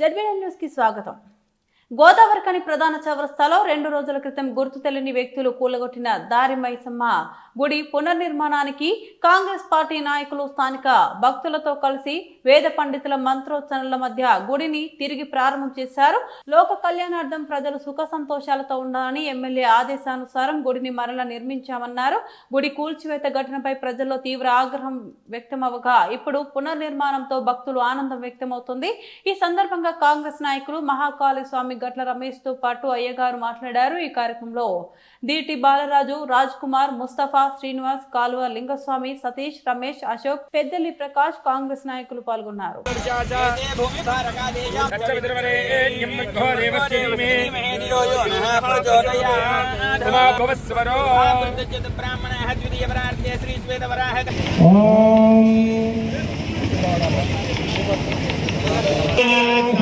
జడ్బీఎన్ న్యూస్కి స్వాగతం. గోదావరికని ప్రధాన చౌరస్తాలో రెండు రోజుల క్రితం గుర్తు తెలియని వ్యక్తులు కూలగొట్టిన దారి మైసమ్మ గుడి పునర్నిర్మాణానికి కాంగ్రెస్ పార్టీ నాయకులు స్థానిక భక్తులతో కలిసి వేద పండితుల మంత్రోచ్చరణల మధ్య గుడిని తిరిగి ప్రారంభం చేశారు. లోక కళ్యాణార్థం ప్రజలు సుఖ సంతోషాలతో ఉండాలని ఎమ్మెల్యే ఆదేశానుసారం గుడిని మరల నిర్మించామన్నారు. గుడి కూల్చివేత ఘటనపై ప్రజల్లో తీవ్ర ఆగ్రహం వ్యక్తమవగా ఇప్పుడు పునర్నిర్మాణంతో భక్తులు ఆనందం వ్యక్తమవుతుంది. ఈ సందర్భంగా కాంగ్రెస్ నాయకులు మహాకాళి స్వామి గట్ల రమేష్తో పాటు అయ్యగారు మాట్లాడారు. ఈ కార్యక్రమంలో డిటి బాలరాజు రాజ్ కుమార్ ముస్తఫా శ్రీనివాస్ కాలువ లింగస్వామి సతీష్ రమేష్ అశోక్ పెద్దలి ప్రకాష్ కాంగ్రెస్ నాయకులు పాల్గొన్నారు.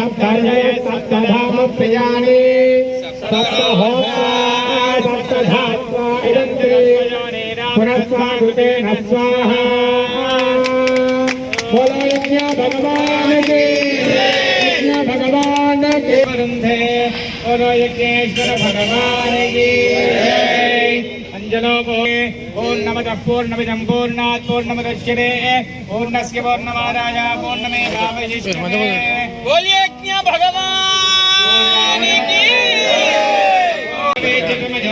कर्णय सप्तधाम प्रियाणि सप्तहोता स्वाहा भगवान भगवान के। वरुंधे यज्ञेश्वर भगवान की। अंजनो को ओम नमः पूर्णमिदं पूर्णात् पूर्णस्य पूर्णमादाय पूर्णमेवावशिष्यते बोलिए। ভগবান!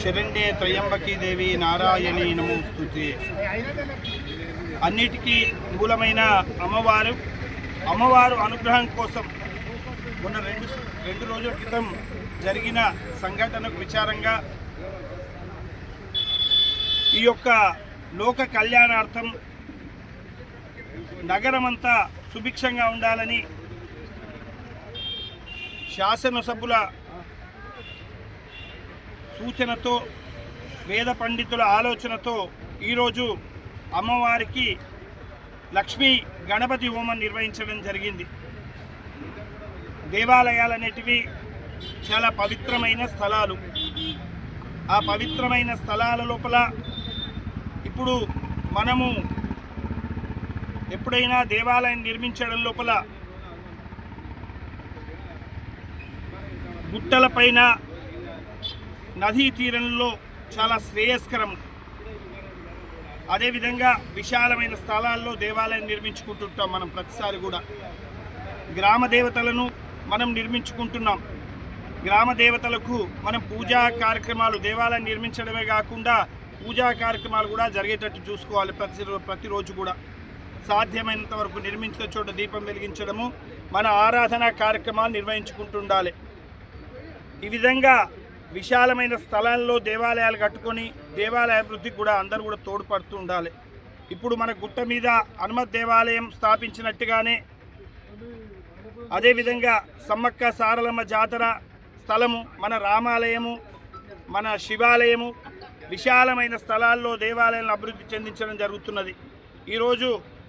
శరణ్యే త్రయంబకీదేవి నారాయణి నమోస్తు అన్నిటికీ మూలమైన అమ్మవారు అమ్మవారు అనుగ్రహం కోసం మొన్న రెండు రెండు రోజుల క్రితం జరిగిన సంఘటనకు విచారంగా ఈ యొక్క లోక కళ్యాణార్థం నగరమంతా సుభిక్షంగా ఉండాలని శాసనసభ్యుల సూచనతో వేద పండితుల ఆలోచనతో ఈరోజు అమ్మవారికి లక్ష్మీ గణపతి హోమం నిర్వహించడం జరిగింది. దేవాలయాలు అనేటివి చాలా పవిత్రమైన స్థలాలు. ఆ పవిత్రమైన స్థలాల లోపల ఇప్పుడు మనము ఎప్పుడైనా దేవాలయం నిర్మించడం లోపల గుట్టలపైన నదీ తీరంలో చాలా శ్రేయస్కరం. అదేవిధంగా విశాలమైన స్థలాల్లో దేవాలయం నిర్మించుకుంటుంటాం మనం ప్రతిసారి కూడా. గ్రామ దేవతలను మనం నిర్మించుకుంటున్నాం. గ్రామ దేవతలకు మనం పూజా కార్యక్రమాలు దేవాలయం నిర్మించడమే కాకుండా పూజా కార్యక్రమాలు కూడా జరిగేటట్టు చూసుకోవాలి ప్రతి ప్రతిరోజు కూడా. సాధ్యమైనంత వరకు నిర్మించిన చోట దీపం వెలిగించడము మన ఆరాధన కార్యక్రమాలు నిర్వహించుకుంటుండాలి. ఈ విధంగా విశాలమైన స్థలాల్లో దేవాలయాలు కట్టుకొని దేవాలయ అభివృద్ధికి కూడా అందరూ కూడా తోడ్పడుతూ ఉండాలి. ఇప్పుడు మన గుట్ట మీద హనుమత్ దేవాలయం స్థాపించినట్టుగానే అదేవిధంగా సమ్మక్క సారలమ్మ జాతర స్థలము మన రామాలయము మన శివాలయము విశాలమైన స్థలాల్లో దేవాలయాలను అభివృద్ధి చెందించడం జరుగుతున్నది. ఈరోజు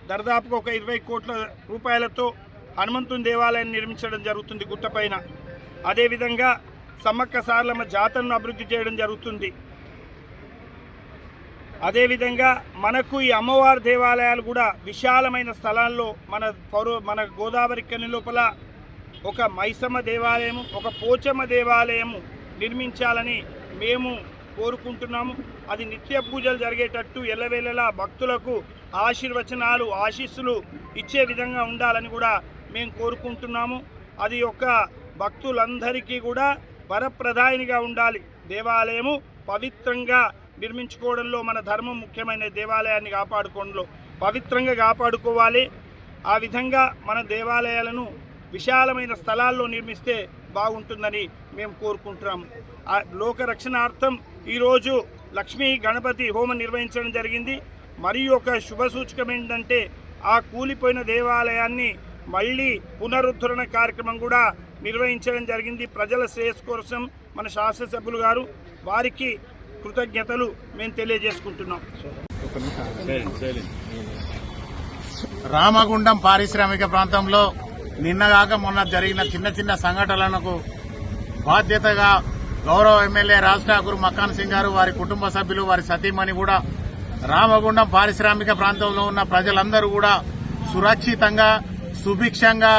దర్దాపుగా ఒక ఇరవై కోట్ల రూపాయలతో హనుమంతుని దేవాలయాన్ని నిర్మించడం జరుగుతుంది గుట్టపైన అదేవిధంగా సమ్మక్క సారలమ్మ జాతరను అభివృద్ధి చేయడం జరుగుతుంది. అదేవిధంగా మనకు ఈ అమ్మవారి దేవాలయాలు కూడా విశాలమైన స్థలాల్లో మన పౌరు మన గోదావరి కని లోపల ఒక మైసమ్మ దేవాలయము ఒక పోచమ్మ దేవాలయము నిర్మించాలని మేము కోరుకుంటున్నాము. అది నిత్య పూజలు జరిగేటట్టు ఎల్లవేళలా భక్తులకు ఆశీర్వచనాలు ఆశీస్సులు ఇచ్చే విధంగా ఉండాలని కూడా మేము కోరుకుంటున్నాము. అది ఒక భక్తులందరికీ కూడా వరప్రదాయినిగా ఉండాలి. దేవాలయము పవిత్రంగా నిర్మించుకోవడంలో మన ధర్మం ముఖ్యమైన దేవాలయాన్ని కాపాడుకోవడంలో పవిత్రంగా కాపాడుకోవాలి. ఆ విధంగా మన దేవాలయాలను విశాలమైన స్థలాల్లో నిర్మిస్తే బాగుంటుందని మేము కోరుకుంటున్నాము. ఆ లోక రక్షణార్థం ఈరోజు లక్ష్మీ గణపతి హోమం నిర్వహించడం జరిగింది. మరి ఒక శుభ సూచకం ఏంటంటే ఆ కూలిపోయిన దేవాలయాన్ని మళ్ళీ పునరుద్ధరణ కార్యక్రమం కూడా నిర్వహించడం జరిగింది. ప్రజల శ్రేయస్ కోసం మన శాసనసభ్యులు గారు వారికి కృతజ్ఞతలు మేము తెలియజేసుకుంటున్నాం. రామగుండం పారిశ్రామిక ప్రాంతంలో నిన్నగాక మొన్న జరిగిన చిన్న చిన్న సంఘటనలకు బాధ్యతగా గౌరవ ఎమ్మెల్యే రాజ్ ఠాకూర్ మక్కాన్ సింగ్ గారు వారి కుటుంబ సభ్యులు వారి సతీమణి కూడా రామగుండం పారిశ్రామిక ప్రాంతంలో ఉన్న ప్రజలందరూ కూడా సురక్షితంగా సుభిక్షంగా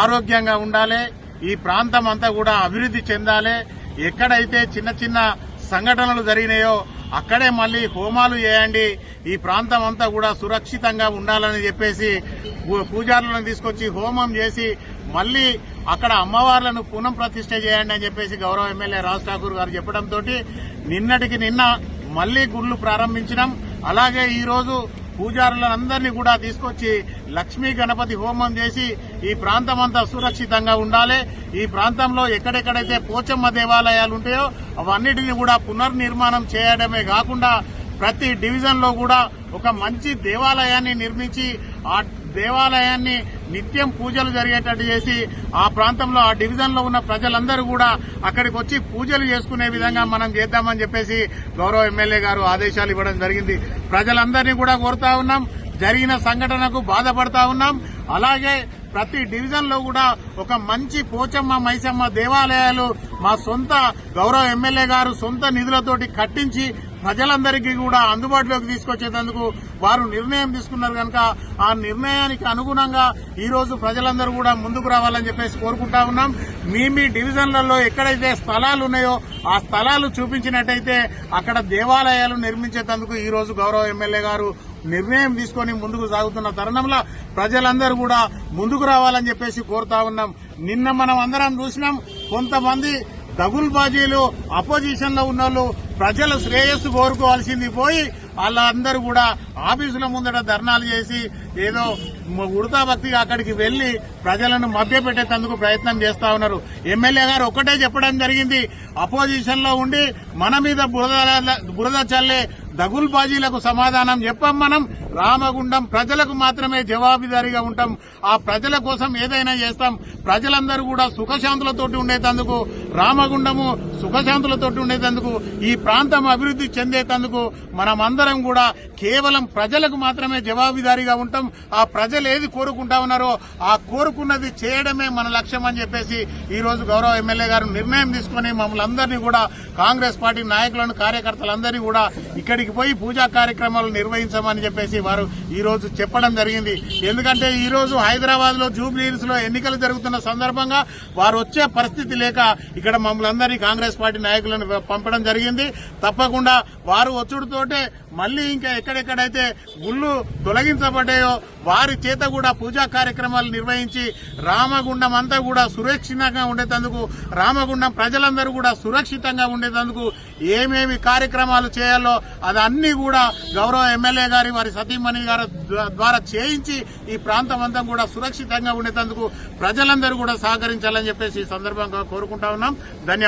ఆరోగ్యంగా ఉండాలి. ఈ ప్రాంతం అంతా కూడా అభివృద్ధి చెందాలి. ఎక్కడైతే చిన్న చిన్న సంఘటనలు జరిగినాయో అక్కడే మళ్ళీ హోమాలు చేయండి. ఈ ప్రాంతం అంతా కూడా సురక్షితంగా ఉండాలని చెప్పేసి పూ- పూజారులను తీసుకొచ్చి హోమం చేసి మళ్ళీ అక్కడ అమ్మవార్లను పునః ప్రతిష్ఠ చేయండి అని చెప్పేసి గౌరవ ఎమ్మెల్యే రాజ్ ఠాకూర్ గారు చెప్పడంతో నిన్నటికి నిన్న మళ్ళీ గుళ్ళు ప్రారంభించినాం. అలాగే ఈ రోజు పూజారులందరినీ కూడా తీసుకొచ్చి లక్ష్మీ గణపతి హోమం చేసి ఈ ప్రాంతం అంతా సురక్షితంగా ఉండాలి. ఈ ప్రాంతంలో ఎక్కడెక్కడైతే పోచమ్మ దేవాలయాలు ఉంటాయో అవన్నిటిని కూడా పునర్నిర్మాణం చేయడమే కాకుండా ప్రతి డివిజన్లో కూడా ఒక మంచి దేవాలయాన్ని నిర్మించి ఆ దేవాలయాన్ని నిత్యం పూజలు జరిగేటట్టు చేసి ఆ ప్రాంతంలో ఆ డివిజన్లో ఉన్న ప్రజలందరూ కూడా అక్కడికి వచ్చి పూజలు చేసుకునే విధంగా మనం చేద్దామని చెప్పేసి గౌరవ ఎమ్మెల్యే గారు ఆదేశాలు ఇవ్వడం జరిగింది. ప్రజలందరినీ కూడా కోరుతా ఉన్నాం. జరిగిన సంఘటనకు బాధపడతా ఉన్నాం. అలాగే ప్రతి డివిజన్లో కూడా ఒక మంచి పోచమ్మ మైసమ్మ దేవాలయాలు మా సొంత గౌరవ ఎమ్మెల్యే గారు సొంత నిధులతోటి కట్టించి ప్రజలందరికీ కూడా అందుబాటులోకి తీసుకొచ్చేందుకు వారు నిర్ణయం తీసుకున్నారు కనుక ఆ నిర్ణయానికి అనుగుణంగా ఈ రోజు ప్రజలందరూ కూడా ముందుకు రావాలని చెప్పేసి కోరుకుంటా ఉన్నాం. మీ మీ డివిజన్లలో ఎక్కడైతే స్థలాలు ఉన్నాయో ఆ స్థలాలు చూపించినట్టయితే అక్కడ దేవాలయాలు నిర్మించేందుకు ఈ రోజు గౌరవ ఎమ్మెల్యే గారు నిర్ణయం తీసుకొని ముందుకు సాగుతున్న తరుణంలో ప్రజలందరూ కూడా ముందుకు రావాలని చెప్పేసి కోరుతా ఉన్నాం. నిన్న మనం అందరం చూసినాం కొంతమంది దగుల్బాజీలు అపోజిషన్లో ఉన్న వాళ్ళు ప్రజల శ్రేయస్సు కోరుకోవాల్సింది పోయి వాళ్ళందరూ కూడా ఆఫీసుల ముందట ధర్నాలు చేసి ఏదో ఉడతా భక్తిగా అక్కడికి వెళ్ళి ప్రజలను మభ్యపెట్టేందుకు ప్రయత్నం చేస్తా ఉన్నారు. ఎమ్మెల్యే గారు ఒక్కటే చెప్పడం జరిగింది. అపోజిషన్లో ఉండి మన మీద బురద బురద చల్లే దగుల్బాజీలకు సమాధానం చెప్పాం మనం. రామగుండం ప్రజలకు మాత్రమే జవాబుదారీగా ఉంటాం. ఆ ప్రజల కోసం ఏదైనా చేస్తాం. ప్రజలందరూ కూడా సుఖశాంతులతోటి ఉండేటందుకు రామగుండము సుఖశాంతులతోటి ఉండేటందుకు ఈ ప్రాంతం అభివృద్ధి చెందేటందుకు మనమందరం కూడా కేవలం ప్రజలకు మాత్రమే జవాబుదారీగా ఉంటాం. ఆ ప్రజలు ఏది కోరుకుంటా ఉన్నారో ఆ కోరుకున్నది చేయడమే మన లక్ష్యం అని చెప్పేసి ఈ రోజు గౌరవ ఎమ్మెల్యే గారు నిర్ణయం తీసుకుని మమ్మల్ని అందరినీ కూడా కాంగ్రెస్ పార్టీ నాయకులను కార్యకర్తలందరినీ కూడా ఇక్కడికి పోయి పూజా కార్యక్రమాలు నిర్వహించమని చెప్పేసి వారు ఈ రోజు చెప్పడం జరిగింది. ఎందుకంటే ఈ రోజు హైదరాబాద్లో జూబ్లీహిల్స్లో ఎన్నికలు జరుగుతున్న సందర్భంగా వారు వచ్చే పరిస్థితి లేక ఇక్కడ మమ్మల్ని అందరినీ కాంగ్రెస్ పార్టీ నాయకులను పంపడం జరిగింది. తప్పకుండా వారు వచ్చుడుతోటే మళ్ళీ ఇంకా ఎక్కడెక్కడైతే గుళ్ళు తొలగించబడ్డాయో వారి చేత కూడా పూజా కార్యక్రమాలు నిర్వహించి రామగుండం అంతా కూడా సురక్షితంగా ఉండేటందుకు రామగుండం ప్రజలందరూ కూడా సురక్షితంగా ఉండేటందుకు ఏమేమి కార్యక్రమాలు చేయాలో అదన్నీ కూడా గౌరవ ఎమ్మెల్యే గారి వారి సతీమణి గారి ద్వారా చేయించి ఈ ప్రాంతం అంతా కూడా సురక్షితంగా ఉండేటందుకు ప్రజలందరూ కూడా సహకరించాలని చెప్పేసి ఈ సందర్భంగా కోరుకుంటా ఉన్నాం. ధన్యవాదాలు.